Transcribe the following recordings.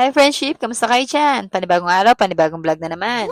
Hi friendship, kamusta kayo dyan? Panibagong araw, panibagong vlog na naman.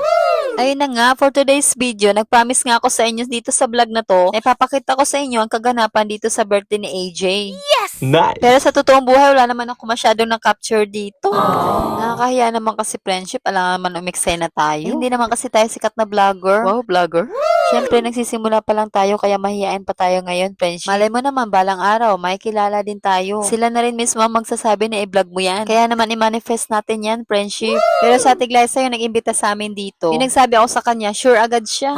Ayun na nga, for today's video, nag-promise nga ako sa inyo dito sa vlog na to, na ipapakita ko sa inyo ang kaganapan dito sa birthday ni AJ. Nice. Pero sa totoong buhay, wala naman ako masyadong na-capture dito. Nakakahiya naman kasi friendship, alam naman umiksena tayo. Hindi naman kasi tayo sikat na vlogger. Wow, vlogger? Siyempre, nagsisimula pa lang tayo, kaya mahihain pa tayo ngayon, friendship. Malay mo naman, balang araw, may kilala din tayo. Sila na rin mismo ang magsasabi na i-vlog mo yan. Kaya naman i-manifest natin yan, friendship. Pero sa Ate Glyza yung nag-imbita sa amin dito. Yung nagsabi ako sa kanya, sure agad siya.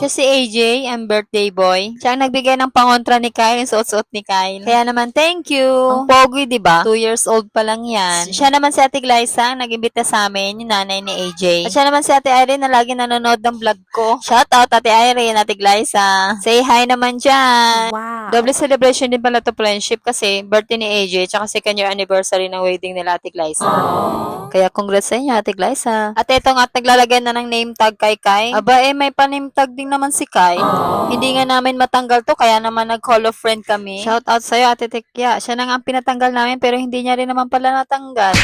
Siya si AJ, ang birthday boy. Siya ang nagbigay ng pangontra ni Kyle, yung suot-suot ni Kyle. Kaya naman, thank you. Ang pogi, di ba? Two years old pa lang yan. Siya naman si Ate Glyza, ang nag-imbita sa amin, yung nanay ni AJ. At siya naman si Ate Irene na lagi nanonood ng vlog ko. Shout out, Ate Irene, Ate Glyza. Say hi naman dyan. Wow. Double celebration din pala to friendship kasi birthday ni AJ tsaka second year anniversary ng wedding nila Ate Glyza. Kaya congrats sa inyo Ate Glyza. At ito nga at naglalagay na ng name tag kay Kai. Aba eh may pa-name tag din naman si Kai. Hindi nga namin matanggal to kaya naman nag-call of friend kami. Shout out sa'yo Ate Tekya. Siya na nga ang pinatanggal namin pero hindi niya rin naman pala natanggal.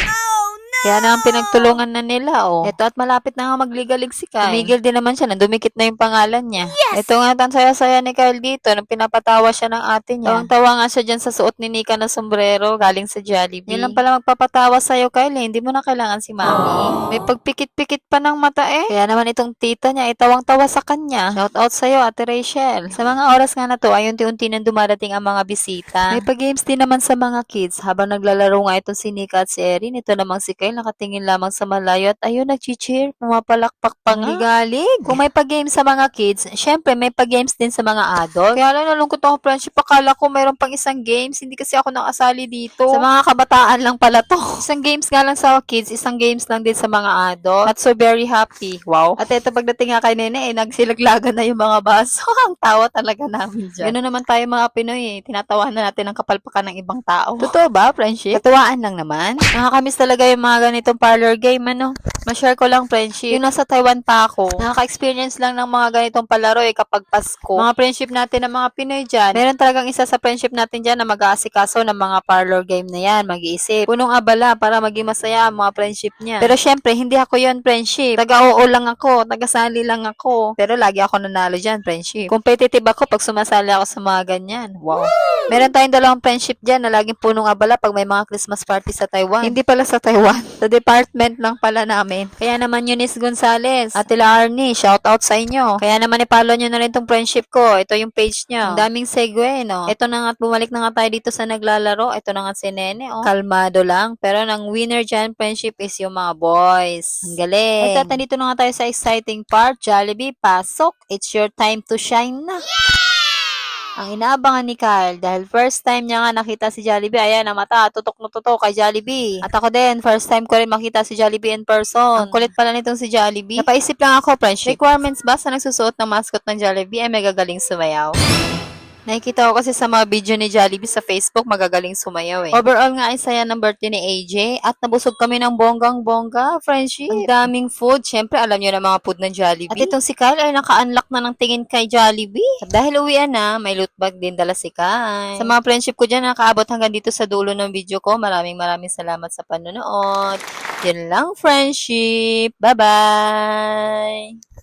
Kaya naman pinagtulungan na nila, oh. Ito at malapit na nga magligalig si Kyle. Tumigil din naman siya, dumikit na yung pangalan niya. Ito nga ang saya-saya ni Kyle dito, nung pinapatawa siya ng ate niya. Tawang-tawa nga siya dyan sa suot ni Nika na sombrero, galing sa Jollibee. Yan lang pala magpapatawa sa'yo, Kyle, eh. hindi mo na kailangan si Mami. May pagpikit-pikit pa ng mata, eh. Kaya naman itong tita niya, itawang-tawa sa kanya. Shout out sa'yo, Ate Rachel. Sa mga oras nga na to, ay unti-unti nang dumarating ang mga bisita. May pag-games din naman sa mga kids. Habang naglalaro nga itong si Nika at si Erin, ito namang si Kyle nakatingin lamang sa malayo at ayun, nag-cheer, pumapalakpak pa nga. Gigalig. Kung may pag-games sa mga kids, syempre may pag-games din sa mga adult. Kaya lang nalungkot ako, friendship. Akala ko mayroon pang isang games. Hindi kasi ako nakasali dito. Sa mga kabataan lang pala to. isang games nga lang sa kids, isang games lang din sa mga adult. At so very happy. Wow. At ito pagdating nga kay Nene, eh, nagsilaglagan na yung mga baso. Ang tawa talaga namin dyan. Ganun naman tayo mga Pinoy eh. Tinatawahan na natin ang kapalpakan ng ibang tao. Totoo ba, friendship? Katuwaan lang naman. Nakakamiss talaga yung mga ganitong parlor game, ano? Ma-share ko lang, friendship. Yung nasa Taiwan pa ako, nakaka-experience lang ng mga ganitong palaro eh kapag Pasko. Mga friendship natin ng mga Pinoy dyan, meron talagang isa sa friendship natin dyan na mag-aasikaso ng mga parlor game na yan, mag-iisip. Punong abala para maging masaya ang mga friendship niya. Pero syempre, hindi ako yon friendship. Taga-oo lang ako, taga-sali lang ako. Pero lagi ako nanalo dyan, friendship. Competitive ako pag sumasali ako sa mga ganyan. Wow. Meron tayong dalawang friendship dyan na laging punong abala pag may mga Christmas party sa Taiwan. Hindi pala sa Taiwan. sa department lang pala namin. Kaya naman Eunice Gonzalez, at Tila Arnie, shout out sa inyo. Kaya naman i-follow nyo na rin tong friendship ko. Ito yung page nyo. Ang daming segue, no? Ito na nga at bumalik na nga tayo dito sa naglalaro. Ito na nga si Nene, oh. Kalmado lang. Pero nang winner dyan, friendship is yung mga boys. Ang galing. At nandito na nga tayo sa exciting part. Jollibee, pasok. It's your time to shine na. Ang inaabangan ni Kyle dahil first time niya nga nakita si Jollibee. Ayan, ang mata, tutok na tutok kay Jollibee. At ako din, first time ko rin makita si Jollibee in person. Ang kulit pala nitong si Jollibee. Napaisip lang ako, friendship. Requirements ba sa nagsusuot ng mascot ng Jollibee ay may gagaling sumayaw? Nakikita ko kasi sa mga video ni Jollibee sa Facebook, magagaling sumayaw eh. Overall nga ay saya ng birthday ni AJ at nabusog kami ng bonggang-bongga, friendship. Ang daming food. Siyempre, alam nyo na mga food ng Jollibee. At itong si Kyle ay naka-unlock na ng tingin kay Jollibee. At dahil uwian na, may loot bag din dala si Kyle. Sa mga friendship ko dyan, nakaabot hanggang dito sa dulo ng video ko. Maraming maraming salamat sa panonood. Yun lang, friendship. Bye-bye!